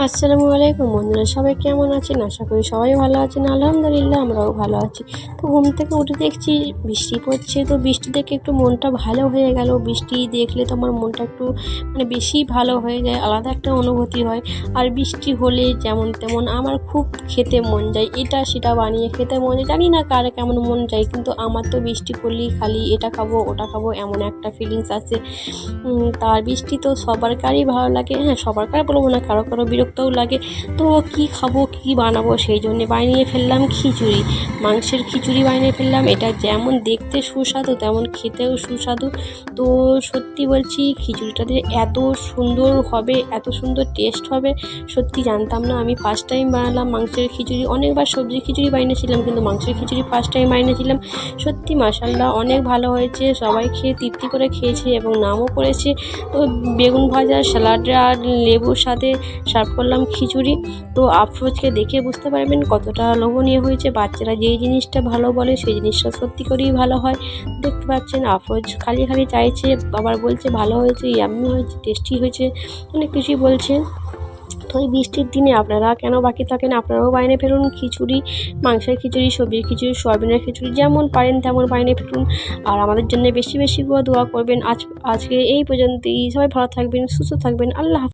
আসসালামু আলাইকুম বন্ধুরা, সবাই কেমন আছেন? আশা করি সবাই ভালো আছেন। আলহামদুলিল্লাহ, আমরাও ভালো আছি। তো ঘুম থেকে উঠে দেখছি বৃষ্টি পড়ছে, তো বৃষ্টি দেখে একটু মনটা ভালো হয়ে গেল। বৃষ্টি দেখলে তো আমার মনটা একটু মানে বেশি ভালো হয়ে যায়, আলাদা একটা অনুভূতি হয়। আর বৃষ্টি হলে যেমন তেমন আমার খুব খেতে মন যায়, এটা সেটা বানিয়ে খেতে মন যায়। জানি না কার কেমন মন যায়, কিন্তু আমার তো বৃষ্টি পড়লেই খালি এটা খাব, ওটা খাব, এমন একটা ফিলিংস আছে। তার বৃষ্টি তো সবার কারই ভালো লাগে। হ্যাঁ সবার কার বলব না, কারও কারও বিরক্তও লাগে। তো কি খাব, কি বানাবো সেই জন্যে বানিয়ে ফেললাম খিচুড়ি। মাংসের খিচুড়ি বানিয়ে ফেললাম। এটা যেমন দেখতে সুস্বাদু, তেমন খেতেও সুস্বাদু। তো সত্যি বলছি, খিচুড়িটা যে এত সুন্দর হবে, এত সুন্দর টেস্ট হবে, সত্যি জানতাম না। আমি ফার্স্ট টাইম বানালাম মাংসের খিচুড়ি। অনেকবার সবজি খিচুড়ি বানিয়েছিলাম, কিন্তু মাংসের খিচুড়ি ফার্স্ট টাইম বানিয়েছিলাম। সত্যি মাসাল্লাহ অনেক ভালো হয়েছে। সবাই খেয়ে তৃপ্তি করে খেয়েছে এবং নামও করেছে। তো বেগুন ভাজা স্যালাড আর লেবুর সাথে সার্ভ করলাম খিচুড়ি। তো আফরোজকে দেখে বুঝতে পারবেন কতটা লোভনীয় হয়েছে। বাচ্চারা যেই জিনিসটা ভালো বলে সেই জিনিসটা সত্যি করেই ভালো হয়। দেখতে পাচ্ছেন আফরোজ খালি খালি চাইছে, আবার বলছে, ভালো হয়েছে, ইয়াম্মি হয়েছে, টেস্টি হয়েছে। অনেক কিছুই বলছে। তো এই বৃষ্টির দিনে আপনারা কেন বাকি থাকেন? আপনারাও বাইরে ফেলুন খিচুড়ি, মাংসের খিচুড়ি, সবজির খিচুড়ি, সয়াবিনের খিচুড়ি, যেমন পারেন তেমন বাইরে ফেলুন। আর আমাদের জন্য বেশি বেশি করে দোয়া করবেন। আজ, আজকে এই পর্যন্তই। সবাই ভালো থাকবেন, সুস্থ থাকবেন। আল্লাহ।